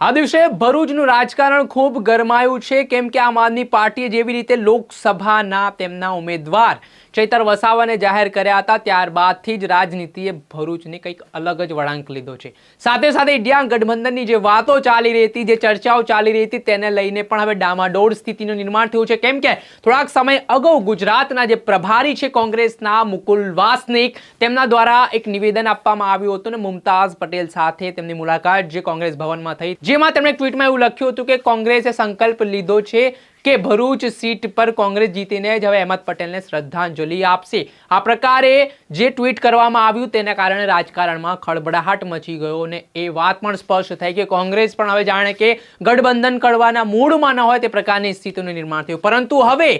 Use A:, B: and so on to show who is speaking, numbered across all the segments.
A: આ દિવસે ભરૂચનું રાજકારણ ખૂબ ગરમાયું છે. કેમ કે આમ આદમી પાર્ટીએ જેવી રીતે લોકસભાના તેમના ઉમેદવાર ચૈતર વસાવાને જાહેર કર્યા હતા, ત્યારબાદથી જ રાજનીતિએ ભરૂચને કંઈક અલગ જ વળાંક લીધો છે. સાથે સાથે ઇન્ડિયા ગઠબંધનની જે વાતો ચાલી રહી હતી, જે ચર્ચાઓ ચાલી રહી હતી, તેને લઈને પણ હવે ડામાડોળ સ્થિતિનું નિર્માણ થયું છે. કેમ કે થોડાક સમય અગાઉ ગુજરાતના જે પ્રભારી છે કોંગ્રેસના મુકુલ વાસનિક, તેમના દ્વારા એક નિવેદન આપવામાં આવ્યું હતું ને મુમતાઝ પટેલ સાથે તેમની મુલાકાત જે કોંગ્રેસ ભવનમાં થઈ. જેમાં તેમણે ટ્વીટમાં એવું લખ્યું હતું કે કોંગ્રેસે સંકલ્પ લીધો છે કે ભરૂચ સીટ પર કોંગ્રેસ જીતીને જ હવે અહેમદ પટેલને શ્રદ્ધાંજલિ આપશે. આ પ્રકારે જે ટ્વીટ કરવામાં આવ્યું તેના કારણે રાજકારણમાં ખળબડાહટ મચી ગયો અને એ વાત પણ સ્પષ્ટ થઈ કે કોંગ્રેસ પણ હવે જાણે કે ગઠબંધન કરવાના મૂળમાં ન હોય તે પ્રકારની સ્થિતિનું નિર્માણ થયું. પરંતુ હવે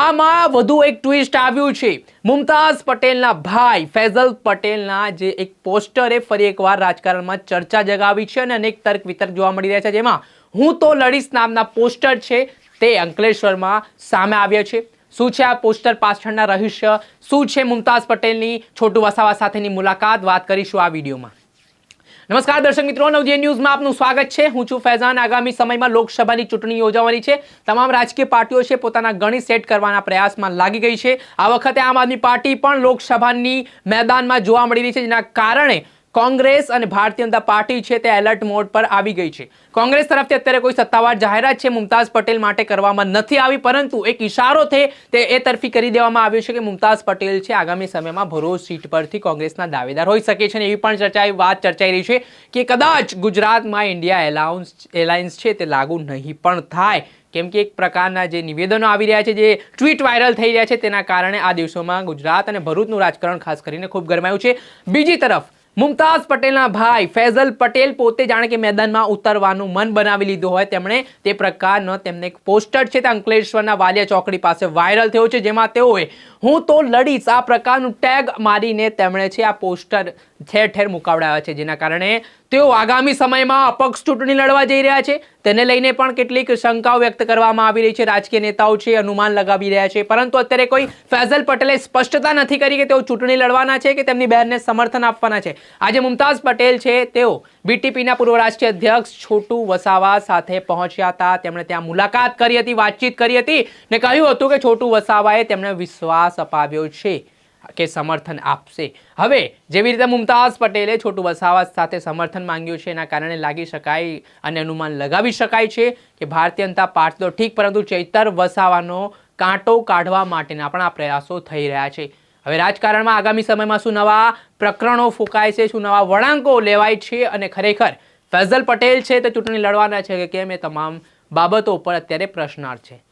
A: આમાં વધુ એક ટ્વિસ્ટ આવ્યું છે. મુમતાઝ પટેલના ભાઈ ફૈઝલ પટેલના જે એક પોસ્ટરે ફરી એકવાર રાજકારણમાં ચર્ચા જગાવી છે અને અનેક તર્ક વિતર્ક જોવા મળી રહ્યા છે. જેમાં હું તો લડીશ નામના પોસ્ટર છે. તે અંકલેશ્વરમાં સામે આવ્યા છે. શું છે આ પોસ્ટર પાછળના રહસ્ય? શું છે મુમતાઝ પટેલની છોટુ વસાવા સાથેની મુલાકાત? વાત કરીશું આ વિડીયોમાં. નમસ્કાર દર્શક મિત્રો, નવજીવન ન્યૂઝમાં આપનું સ્વાગત છે. હું છું ફૈઝાન. આગામી સમયમાં લોકસભાની ચૂંટણી યોજાવાની છે. તમામ રાજકીય પાર્ટીઓ છે પોતાના ગણિત સેટ કરવાના પ્રયાસમાં લાગી ગઈ છે. આ વખતે આમ આદમી પાર્ટી પણ લોકસભાની મેદાનમાં જોવા મળી રહી છે, જેના કારણે કોંગ્રેસ અને ભારતીય જનતા પાર્ટી છે તે એલર્ટ મોડ પર આવી ગઈ છે. કોંગ્રેસ તરફથી અત્યારે કોઈ સત્તાવાર જાહેરાત છે મુમતાઝ પટેલ માટે કરવામાં નથી આવી, પરંતુ એક ઇશારો છે તે એ તરફી કરી દેવામાં આવ્યો છે કે મુમતાઝ પટેલ છે આગામી સમયમાં ભરૂચ સીટ પરથી કોંગ્રેસના દાવેદાર હોઈ શકે છે અને એવી પણ ચર્ચાઈ વાત ચર્ચાઈ રહી છે કે કદાચ ગુજરાતમાં ઇન્ડિયા એલાઉન્સ, એલાયન્સ છે તે લાગુ નહીં પણ થાય. કેમ કે એક પ્રકારના જે નિવેદનો આવી રહ્યા છે, જે ટ્વીટ વાયરલ થઈ રહ્યા છે તેના કારણે આ દિવસોમાં ગુજરાત અને ભરૂચનું રાજકારણ ખાસ કરીને ખૂબ ગરમાયું છે. બીજી તરફ મુમતાઝ પટેલના ભાઈ ફૈઝલ પટેલ પોતે જાણે કે મેદાનમાં ઉતરવાનું મન બનાવી લીધું હોય. તેમણે તે પ્રકારનો તેમને એક પોસ્ટર છે તે અંકલેશ્વરના વાલિયા ચોકડી પાસે વાયરલ થયો છે, જેમાં તેઓએ હું તો લડીશ. આ પ્રકારનું ટેગ મારીને તેમણે છે આ પોસ્ટર ઠેર ઠેર મુકાવડાવ્યા છે, જેના કારણે તેઓ આગામી સમયમાં અપક્ષ ચૂંટણી લડવા જઈ રહ્યા છે. તેને લઈને પણ કેટલીક શંકાઓ વ્યક્ત કરવામાં આવી રહી છે. રાજકીય નેતાઓ છે, અનુમાન લગાવી રહ્યા છે. પરંતુ અત્યારે કોઈ ફૈઝલ પટેલે સ્પષ્ટતા નથી કરી કે તેઓ ચૂંટણી લડવાના છે કે તેમની બહેનને સમર્થન આપવાના છે. આજે મુમતાઝ પટેલ છે, તેઓ બીટીપીના પૂર્વ રાષ્ટ્રીય અધ્યક્ષ છોટુ વસાવા સાથે પહોંચ્યા હતા. તેમણે ત્યાં મુલાકાત કરી હતી, વાતચીત કરી હતી ને કહ્યું હતું કે છોટુ વસાવાએ તેમણે વિશ્વાસ અપાવ્યો છે. કે સમર્થન આપશે. હવે, જેવી રીતે મુમતાઝ પટેલે છોટુ વસાવા સાથે સમર્થન માંગ્યું છે, એના કારણે લાગી શકાય અને અનુમાન લગાવી શકાય છે કે ભારતીય જનતા પાર્ટી તો ઠીક, પરંતુ ચૈતર વસાવાનો કાંટો કાઢવા માટેના પણ આ પ્રયાસો થઈ રહ્યા છે. હવે રાજકારણમાં આગામી સમયમાં શું નવા પ્રકરણો ફૂંકાય છે, શું નવા વળાંકો લેવાય છે અને ખરેખર ફૈઝલ પટેલ છે તે ચૂંટણી લડવાના છે કે કેમ, એ તમામ બાબતો પર અત્યારે પ્રશ્નાર્થ છે.